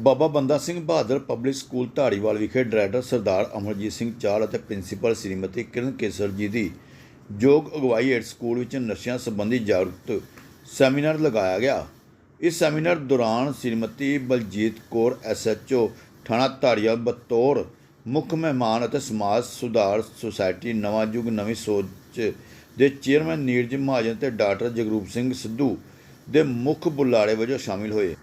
ਬਾਬਾ Banda Singh Bahadur public school Dhariwal ਵਿਖੇ director ਸਰਦਾਰ ਅਮਰਜੀਤ ਸਿੰਘ ਚਾਲ ਅਤੇ ਪ੍ਰਿੰਸੀਪਲ ਸ੍ਰੀਮਤੀ ਕਿਰਨ ਕੇਸਰ ਜੀ ਦੀ ਯੋਗ ਅਗਵਾਈ ਹੇਠ ਸਕੂਲ ਵਿੱਚ ਨਸ਼ਿਆਂ ਸੰਬੰਧੀ ਜਾਗਰੂਕ ਸੈਮੀਨਾਰ ਲਗਾਇਆ ਗਿਆ। ਇਸ ਸੈਮੀਨਾਰ ਦੌਰਾਨ ਸ੍ਰੀਮਤੀ ਬਲਜੀਤ ਕੌਰ ਐਸਐਚਓ ਥਾਣਾ ਢਾੜੀਵਾਲ ਬਤੌਰ ਮੁੱਖ ਮਹਿਮਾਨ ਅਤੇ ਸਮਾਜ ਸੁਧਾਰ ਸੁਸਾਇਟੀ, ਨਵਾਂ ਯੁੱਗ, ਨਵੀਂ ਸੋਚ ਦੇ ਚੇਅਰਮੈਨ, ਨੀਰਜ ਮਹਾਜਨ ਤੇ ਡਾਕਟਰ ਜਗਰੂਪ ਸਿੰਘ ਸਿੱਧੂ ਦੇ ਮੁੱਖ ਬੁਲਾਰੇ ਵਜੋਂ ਸ਼ਾਮਿਲ ਹੋਏ।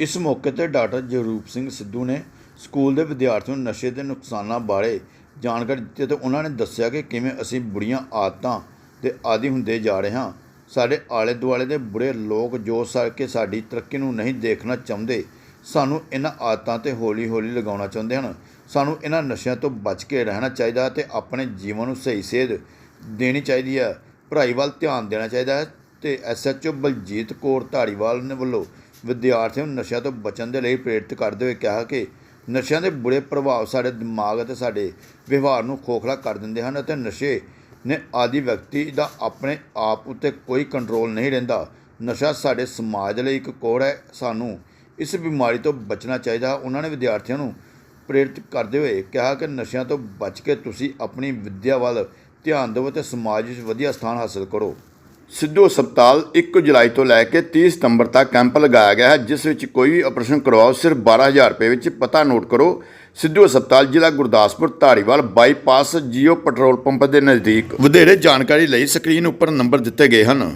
ਇਸ ਮੌਕੇ ਤੇ ਡਾਕਟਰ ਜਗਰੂਪ ਸਿੰਘ ਸਿੱਧੂ ਨੇ ਸਕੂਲ ਦੇ ਵਿਦਿਆਰਥੀਆਂ ਨੂੰ ਨਸ਼ੇ ਦੇ ਨੁਕਸਾਨਾਂ ਬਾਰੇ ਜਾਣਕਾਰੀ ਦਿੱਤੀ ਤੇ ਉਹਨਾਂ ਨੇ ਦੱਸਿਆ ਕਿ ਕਿਵੇਂ ਅਸੀਂ ਬੁਰੀਆਂ ਆਦਤਾਂ ਦੇ ਆਦੀ ਹੁੰਦੇ ਜਾ ਰਹੇ ਹਾਂ। ਸਾਡੇ ਆਲੇ ਦੁਆਲੇ ਦੇ ਬੁਰੇ ਲੋਕ ਜੋ ਸਾ ਕਿ ਸਾਡੀ ਤਰੱਕੀ ਨੂੰ ਨਹੀਂ ਦੇਖਣਾ ਚਾਹੁੰਦੇ, ਸਾਨੂੰ ਇਹਨਾਂ ਆਦਤਾਂ ਤੇ ਹੌਲੀ-ਹੌਲੀ ਲਗਾਉਣਾ ਚਾਹੁੰਦੇ ਹਨ। ਸਾਨੂੰ ਇਹਨਾਂ ਨਸ਼ਿਆਂ ਤੋਂ ਬਚ ਕੇ ਰਹਿਣਾ ਚਾਹੀਦਾ ਤੇ ਆਪਣੇ ਜੀਵਨ ਨੂੰ ਸਹੀ ਸੇਧ ਦੇਣੀ ਚਾਹੀਦੀ ਹੈ। ਪੜ੍ਹਾਈ ਵੱਲ ਧਿਆਨ ਦੇਣਾ ਚਾਹੀਦਾ ਹੈ ਤੇ ਐਸਐਚਓ ਬਲਜੀਤ ਕੌਰ ਧਾਰੀਵਾਲ ਨੇ ਵੱਲੋਂ ਵਿਦਿਆਰਥੀਆਂ ਨੂੰ ਨਸ਼ਿਆਂ ਤੋਂ ਬਚਣ ਦੇ ਲਈ ਪ੍ਰੇਰਿਤ ਕਰਦੇ ਹੋਏ ਕਿਹਾ ਕਿ ਨਸ਼ਿਆਂ ਦੇ ਬੁਰੇ ਪ੍ਰਭਾਵ ਸਾਡੇ ਦਿਮਾਗ ਅਤੇ ਸਾਡੇ ਵਿਵਹਾਰ ਨੂੰ ਖੋਖਲਾ ਕਰ ਦਿੰਦੇ ਹਨ ਅਤੇ ਨਸ਼ੇ ਨੇ ਆਦੀ ਵਿਅਕਤੀ ਦਾ ਆਪਣੇ ਆਪ ਉੱਤੇ ਕੋਈ ਕੰਟਰੋਲ ਨਹੀਂ ਰਹਿੰਦਾ। ਨਸ਼ਾ ਸਾਡੇ ਸਮਾਜ ਲਈ ਇੱਕ ਕੋੜ ਹੈ। ਸਾਨੂੰ ਇਸ ਬਿਮਾਰੀ ਤੋਂ ਬਚਣਾ ਚਾਹੀਦਾ। ਉਹਨਾਂ ਨੇ ਵਿਦਿਆਰਥੀਆਂ ਨੂੰ ਪ੍ਰੇਰਿਤ ਕਰਦੇ ਹੋਏ ਕਿਹਾ ਕਿ ਨਸ਼ਿਆਂ ਤੋਂ ਬਚ ਕੇ ਤੁਸੀਂ ਆਪਣੀ ਵਿੱਦਿਆ ਵੱਲ ਧਿਆਨ ਦਿਓ ਅਤੇ ਸਮਾਜ ਵਿੱਚ ਵਧੀਆ ਸਥਾਨ ਹਾਸਲ ਕਰੋ। ਸਿੱਧੂ ਹਸਪਤਾਲ 1 ਜੁਲਾਈ ਤੋਂ ਲੈ ਕੇ 30 ਸਤੰਬਰ ਤੱਕ ਕੈਂਪ ਲਗਾਇਆ ਗਿਆ ਹੈ, ਜਿਸ ਵਿੱਚ ਕੋਈ ਵੀ ਆਪਰੇਸ਼ਨ ਕਰਵਾਓ, ਸਿਰਫ 12000 ਰੁਪਏ ਵਿੱਚ ਪਤਾ ਨੋਟ ਕਰੋ। ਸਿੱਧੂ ਹਸਪਤਾਲ ਜ਼ਿਲ੍ਹਾ Gurdaspur, Dhariwal bypass Jio petrol pump ਦੇ ਨਜ਼ਦੀਕ। ਵਧੇਰੇ ਜਾਣਕਾਰੀ ਲਈ ਸਕਰੀਨ ਉੱਪਰ ਨੰਬਰ ਦਿੱਤੇ ਗਏ ਹਨ।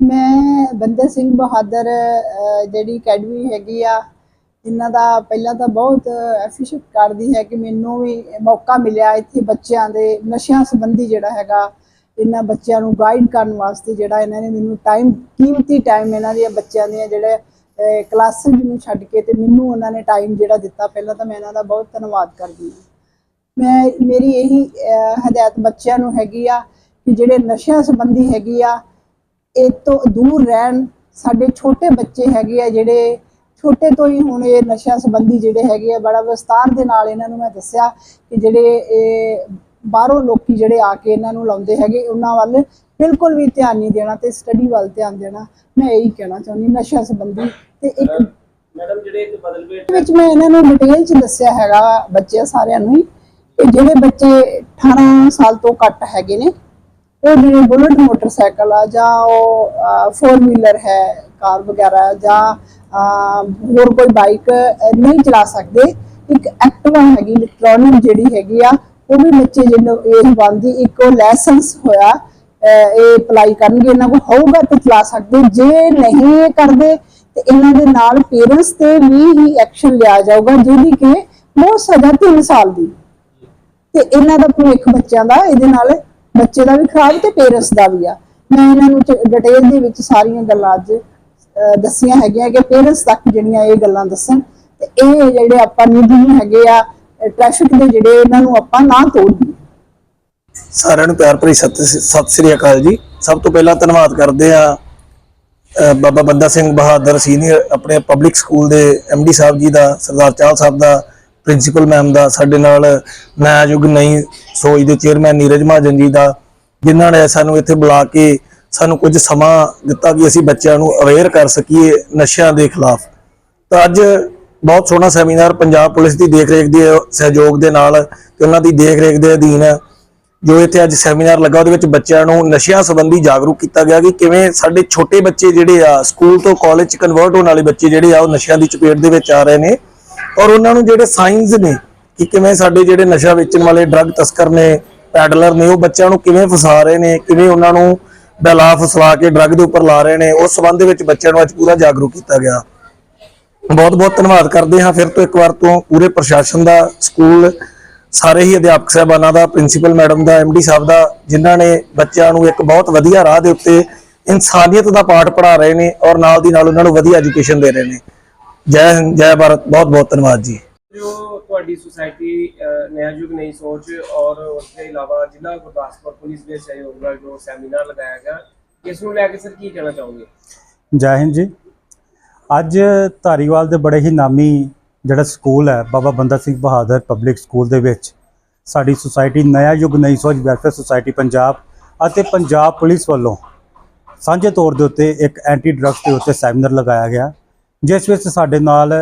ਮੈਂ ਬੰਦੇ ਸਿੰਘ ਬਹਾਦਰ ਜਿਹੜੀ ਅਕੈਡਮੀ ਹੈਗੀ ਆ, ਇਹਨਾਂ ਦਾ ਪਹਿਲਾਂ ਤਾਂ ਬਹੁਤ ਐਫੀਸ਼ੀਏਟ ਕਰਦੀ ਹੈ ਕਿ ਮੈਨੂੰ ਵੀ ਮੌਕਾ ਮਿਲਿਆ ਇੱਥੇ ਬੱਚਿਆਂ ਦੇ ਨਸ਼ਿਆਂ ਸੰਬੰਧੀ ਜਿਹੜਾ ਹੈਗਾ ਇਹਨਾਂ ਬੱਚਿਆਂ ਨੂੰ ਗਾਈਡ ਕਰਨ ਵਾਸਤੇ ਜਿਹੜਾ ਇਹਨਾਂ ਨੇ ਮੈਨੂੰ ਟਾਈਮ ਕੀਮਤੀ ਟਾਈਮ ਇਹਨਾਂ ਦੀਆਂ ਬੱਚਿਆਂ ਦੀਆਂ ਜਿਹੜੇ ਕਲਾਸਿਸ ਨੂੰ ਛੱਡ ਕੇ ਤੇ ਮੈਨੂੰ ਉਹਨਾਂ ਨੇ ਟਾਈਮ ਜਿਹੜਾ ਦਿੱਤਾ, ਪਹਿਲਾਂ ਤਾਂ ਮੈਂ ਇਹਨਾਂ ਦਾ ਬਹੁਤ ਧੰਨਵਾਦ ਕਰਦੀ ਹਾਂ। ਮੈਂ, ਮੇਰੀ ਇਹੀ ਹਦਾਇਤ ਬੱਚਿਆਂ ਨੂੰ ਹੈਗੀ ਆ ਕਿ ਜਿਹੜੇ ਨਸ਼ਿਆਂ ਸੰਬੰਧੀ ਹੈਗੀ ਆ, ਇਹ ਤੋਂ ਦੂਰ ਰਹਿਣ, ਸਾਡੇ ਛੋਟੇ ਬੱਚੇ ਹੈਗੇ ਆ ਜਿਹੜੇ, ਛੋਟੇ ਤੋਂ ਹੀ ਹੁਣ ਇਹ ਨਸ਼ਿਆਂ ਸੰਬੰਧੀ ਜਿਹੜੇ ਹੈਗੇ ਆ, ਬੜਾ ਵਿਸਤਾਰ ਦੇ ਨਾਲ ਇਹਨਾਂ ਨੂੰ ਮੈਂ ਦੱਸਿਆ ਕਿ ਜਿਹੜੇ ਇਹ ਬਾਹਰੋਂ ਲੋਕੀ ਜਿਹੜੇ ਆ ਕੇ ਇਹਨਾਂ ਨੂੰ ਲਾਉਂਦੇ ਹੈਗੇ ਉਹਨਾਂ ਵੱਲ ਬਿਲਕੁਲ ਵੀ ਧਿਆਨ ਨਹੀਂ ਦੇਣਾ ਤੇ ਸਟੱਡੀ ਵੱਲ ਧਿਆਨ ਦੇਣਾ। ਮੈਂ ਇਹੀ ਕਹਿਣਾ ਚਾਹੁੰਦੀ ਨਸ਼ਿਆਂ ਸੰਬੰਧੀ ਤੇ ਇੱਕ ਮੈਡਮ ਜਿਹੜੇ ਇੱਕ ਬਦਲਵੇਂ ਵਿੱਚ ਮੈਂ ਇਹਨਾਂ ਨੂੰ ਡਿਟੇਲ ਚ ਦੱਸਿਆ ਹੈਗਾ ਬੱਚੇ ਸਾਰਿਆਂ ਨੂੰ ਹੀ ਕਿ ਜਿਹੜੇ ਬੱਚੇ 18 ਸਾਲ ਤੋਂ ਘੱਟ ਹੈਗੇ ਨੇ ਉਹ ਜਿਹੜੇ ਬੁਲਟ ਮੋਟਰਸਾਈਕਲ ਆ ਜਾਂ ਉਹ 4 ਵੀਲਰ ਹੈ ਕਾਰ ਵਗੈਰਾ ਜਾਂ ਹੋਰ ਕੋਈ ਬਾਈਕ ਨਹੀਂ ਚਲਾ ਸਕਦੇ। ਇੱਕ ਐਕਟਿਵਾ ਹੈਗੀ ਇਲੈਕਟ੍ਰੋਨਿਕ ਜਿਹੜੀ ਹੈਗੀ ਆ ਉਹ ਵੀ ਬੱਚੇ ਜਿਹਨੂੰ ਇਹ ਬੰਦੀ ਇੱਕ ਲਾਇਸੈਂਸ ਹੋਇਆ ਇਹ ਅਪਲਾਈ ਕਰਨਗੇ, ਇਹਨਾਂ ਕੋਲ ਹੋਊਗਾ ਤਾਂ ਚਲਾ ਸਕਦੇ। ਜੇ ਨਹੀਂ ਇਹ ਕਰਦੇ, ਤੇ ਇਹਨਾਂ ਦੇ ਨਾਲ ਪੇਰੈਂਟਸ ਤੇ ਵੀ ਹੀ ਐਕਸ਼ਨ ਲਿਆ ਜਾਊਗਾ, ਜਿਹਦੀ ਕਿ ਬਹੁਤ ਸਜ਼ਾ 3 ਸਾਲ ਦੀ। ਤੇ ਇਹਨਾਂ ਦਾ ਭਵਿੱਖ ਬੱਚਿਆਂ ਦਾ, ਇਹਦੇ ਨਾਲ ਬੱਚੇ ਦਾ ਵੀ ਖਰਾਬ ਤੇ ਪੇਰੈਂਟਸ ਦਾ ਵੀ ਆ। ਮੈਂ ਇਹਨਾਂ ਨੂੰ ਡਿਟੇਲ ਦੇ ਵਿੱਚ ਸਾਰੀਆਂ ਗੱਲਾਂ ਅੱਜ ਦੱਸੀਆਂ ਹੈਗੀਆਂ ਕਿ ਪੇਰੈਂਟਸ ਤੱਕ ਜਿਹੜੀਆਂ ਇਹ ਗੱਲਾਂ ਦੱਸਣ। ਤੇ ਇਹ ਜਿਹੜੇ ਆਪਾਂ ਨਿਧੀ ਹੈਗੇ ਆ ਟ੍ਰੈਫਿਕ ਦੇ ਜਿਹੜੇ ਇਹਨਾਂ ਨੂੰ ਆਪਾਂ ਨਾ ਤੋੜੀਏ। ਸਾਰਿਆਂ ਨੂੰ ਪਿਆਰ ਭਰੀ ਸਤਿ ਸਤਿ ਸ੍ਰੀ ਅਕਾਲ ਜੀ। ਸਭ ਤੋਂ ਪਹਿਲਾਂ ਧੰਨਵਾਦ ਕਰਦੇ ਆ ਬਾਬਾ ਬੰਦਾ ਸਿੰਘ ਬਹਾਦਰ ਸੀਨੀਅਰ ਆਪਣੇ ਪਬਲਿਕ ਸਕੂਲ ਦੇ ਡੀ ਸਾਹਿਬ ਜੀ ਦਾ, ਸਰਦਾਰ ਚਾਹਲ ਸਾਹਿਬ ਦਾ ਪ੍ਰਿੰਸੀਪਲ ਮੈਮ ਦਾ, ਸਾਡੇ ਨਾਲ ਨਇਆ ਯੁੱਗ ਨਈ ਸੋਚ ਦੇ ਚੇਅਰਮੈਨ ਨੀਰਜ ਮਹਾਜਨ ਜੀ ਦਾ, ਜਿਨ੍ਹਾਂ ਨੇ ਸਾਨੂੰ ਇੱਥੇ ਬੁਲਾ ਕੇ ਸਾਨੂੰ ਕੁਝ ਸਮਾਂ ਦਿੱਤਾ ਕਿ ਅਸੀਂ ਬੱਚਿਆਂ ਨੂੰ ਅਵੇਅਰ ਕਰ ਸਕੀਏ ਨਸ਼ਿਆਂ ਦੇ ਖਿਲਾਫ। ਤਾਂ ਅੱਜ ਬਹੁਤ ਸੋਹਣਾ ਸੈਮੀਨਾਰ ਪੰਜਾਬ ਪੁਲਿਸ ਦੀ ਦੇਖਰੇਖ ਦੇ ਸਹਿਯੋਗ ਦੇ ਨਾਲ ਤੇ ਉਹਨਾਂ ਦੀ ਦੇਖਰੇਖ ਦੇ ਅਧੀਨ ਜੋ ਇੱਥੇ ਅੱਜ ਸੈਮੀਨਾਰ ਲੱਗਾ, ਉਹਦੇ ਵਿੱਚ ਬੱਚਿਆਂ ਨੂੰ ਨਸ਼ਿਆਂ ਸੰਬੰਧੀ ਜਾਗਰੂਕ ਕੀਤਾ ਗਿਆ ਕਿ ਕਿਵੇਂ ਸਾਡੇ ਛੋਟੇ ਬੱਚੇ ਜਿਹੜੇ ਆ, ਸਕੂਲ ਤੋਂ ਕਾਲਜ ਚ ਕਨਵਰਟ ਹੋਣ ਵਾਲੇ ਬੱਚੇ ਜਿਹੜੇ ਆ, ਉਹ ਨਸ਼ਿਆਂ ਦੀ ਚਪੇਟ ਦੇ ਵਿੱਚ ਆ ਰਹੇ ਨੇ ਔਰ ਉਹਨਾਂ ਨੂੰ ਜਿਹੜੇ ਸਾਇੰਸ ਨੇ ਕਿ ਕਿਵੇਂ ਸਾਡੇ ਜਿਹੜੇ ਨਸ਼ਾ ਵੇਚਣ ਵਾਲੇ ਡਰੱਗ ਤਸਕਰ ਨੇ ਪੈਡਲਰ ਨੇ, ਉਹ ਬੱਚਿਆਂ ਨੂੰ ਕਿਵੇਂ ਫਸਾ ਰਹੇ ਨੇ, ਕਿਵੇਂ ਉਹਨਾਂ ਨੂੰ ਬਹਿਲਾ ਫਸਲਾ ਕੇ ਡਰੱਗ ਦੇ ਉੱਪਰ ਲਾ ਰਹੇ ਨੇ, ਉਸ ਸੰਬੰਧ ਦੇ ਵਿੱਚ ਬੱਚਿਆਂ ਨੂੰ ਅੱਜ ਪੂਰਾ ਜਾਗਰੂਕ ਕੀਤਾ ਗਿਆ। ਬਹੁਤ ਬਹੁਤ ਧੰਨਵਾਦ ਕਰਦੇ ਹਾਂ। ਫਿਰ ਤੋਂ ਇੱਕ ਵਾਰ ਤੋਂ ਪੂਰੇ ਪ੍ਰਸ਼ਾਸਨ ਦਾ ਸਕੂਲ ਸਾਰੇ ਹੀ ਅਧਿਆਪਕ ਸਾਹਿਬਾਨਾਂ ਦਾ ਪ੍ਰਿੰਸੀਪਲ ਮੈਡਮ ਦਾ ਡੀ ਸਾਹਿਬ ਦਾ ਜਿਨ੍ਹਾਂ ਨੇ ਬੱਚਿਆਂ ਨੂੰ ਇੱਕ ਬਹੁਤ ਵਧੀਆ ਰਾਹ ਦੇ ਉੱਤੇ ਇਨਸਾਨੀਅਤ ਦਾ ਪਾਠ ਪੜ੍ਹਾ ਰਹੇ ਨੇ ਔਰ ਨਾਲ ਦੀ ਨਾਲ ਉਹਨਾਂ ਨੂੰ ਵਧੀਆ ਐਜੂਕੇਸ਼ਨ ਦੇ ਰਹੇ ਨੇ। ਜੈ ਹਿੰਦ ਜੈ ਭਾਰਤ। ਬਹੁਤ ਬਹੁਤ ਧੰਨਵਾਦ ਜੀ। ਜੋ ਤੁਹਾਡੀ ਸੁਸਾਇਟੀ ਨਇਆ ਯੁੱਗ ਨਈ ਸੋਚ ਔਰ ਉਸ ਦੇ ਇਲਾਵਾ ਜ਼ਿਲ੍ਹਾ ਗੁਰਦਾਸਪੁਰ ਪੁਲਿਸ ਦੇ ਸਹਿਯੋਗ ਨਾਲ ਜੋ ਸੈਮੀਨਾਰ ਲਗਾਇਆ ਗਿਆ ਇਸ ਨੂੰ ਲੈ ਕੇ ਸਰ ਕੀ ਕਹਿਣਾ ਚਾਹੋਗੇ? ਜੈ ਹਿੰਦ ਜੀ। ਅੱਜ ਧਾਰੀਵਾਲ ਦੇ ਬੜੇ ਹੀ ਨਾਮੀ ਜਿਹੜਾ ਸਕੂਲ ਹੈ, ਬਾਬਾ ਬੰਦਾ ਸਿੰਘ ਬਹਾਦਰ ਪਬਲਿਕ ਸਕੂਲ ਦੇ ਵਿੱਚ ਸਾਡੀ ਸੁਸਾਇਟੀ ਨਇਆ ਯੁੱਗ, ਨਈ ਸੋਚ ਵੈਲਫੇਅਰ ਸੁਸਾਇਟੀ ਪੰਜਾਬ ਅਤੇ ਪੰਜਾਬ ਪੁਲਿਸ ਵੱਲੋਂ ਸਾਂਝੇ ਤੌਰ ਦੇ ਉੱਤੇ ਇੱਕ ਐਂਟੀ ਡਰੱਗਸ ਦੇ ਉੱਤੇ ਸੈਮੀਨਾਰ ਲਗਾਇਆ ਗਿਆ, ਜਿਸ ਵਿੱਚ ਸਾਡੇ ਨਾਲ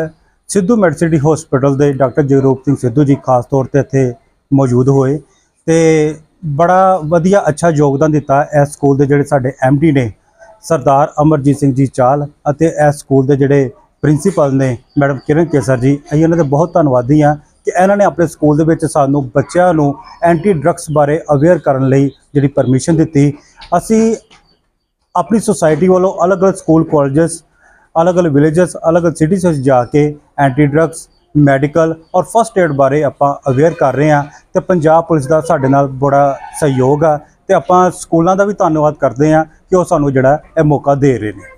ਸਿੱਧੂ ਮੈਡੀਸਿਟੀ ਹਸਪੀਟਲ ਦੇ ਡਾਕਟਰ ਜਗਰੂਪ ਸਿੰਘ ਸਿੱਧੂ ਜੀ ਖਾਸ ਤੌਰ ਤੇ ਇੱਥੇ ਮੌਜੂਦ ਹੋਏ ਤੇ ਬੜਾ ਵਧੀਆ ਅੱਛਾ ਯੋਗਦਾਨ ਦਿੱਤਾ ਇਸ ਸਕੂਲ ਦੇ ਜਿਹੜੇ ਸਾਡੇ ਡੀ ਨੇ ਸਰਦਾਰ ਅਮਰਜੀਤ ਸਿੰਘ ਜੀ ਚਾਲ ਅਤੇ ਇਸ ਸਕੂਲ ਦੇ ਜਿਹੜੇ ਪ੍ਰਿੰਸੀਪਲ ਨੇ, ਮੈਡਮ ਕਿਰਨ ਕੇਸਰ ਜੀ, ਅਸੀਂ ਇਹਨਾਂ ਦੇ ਬਹੁਤ ਧੰਨਵਾਦੀ ਹਾਂ ਕਿ ਇਹਨਾਂ ਨੇ ਆਪਣੇ ਸਕੂਲ ਦੇ ਵਿੱਚ ਸਾਨੂੰ ਬੱਚਿਆਂ ਨੂੰ ਐਂਟੀ ਡਰੱਗਸ ਬਾਰੇ ਅਵੇਅਰ ਕਰਨ ਲਈ ਜਿਹੜੀ ਪਰਮਿਸ਼ਨ ਦਿੱਤੀ। ਅਸੀਂ ਆਪਣੀ ਸੁਸਾਇਟੀ ਵੱਲੋਂ ਅਲੱਗ-ਅਲੱਗ ਸਕੂਲ ਕਾਲਜਸ ਅਲੱਗ-ਅਲੱਗ ਵਿਲੇजेस ਅਲੱਗ-ਅਲੱਗ ਸਿਟੀਜ਼ ਵਿੱਚ ਜਾ ਕੇ ਐਂਟੀ ਡਰੱਗਸ ਮੈਡੀਕਲ ਔਰ ਫਸਟ ਏਡ ਬਾਰੇ ਆਪਾਂ ਅਵੇਅਰ ਕਰ ਰਹੇ ਹਾਂ ਤੇ ਪੰਜਾਬ ਪੁਲਿਸ ਦਾ ਸਾਡੇ ਨਾਲ ਬੜਾ ਸਹਿਯੋਗ ਆ ਤੇ ਆਪਾਂ ਸਕੂਲਾਂ ਦਾ ਵੀ ਧੰਨਵਾਦ ਕਰਦੇ ਹਾਂ ਕਿ ਉਹ ਸਾਨੂੰ ਜਿਹੜਾ ਇਹ ਮੌਕਾ ਦੇ ਰਹੇ ਨੇ।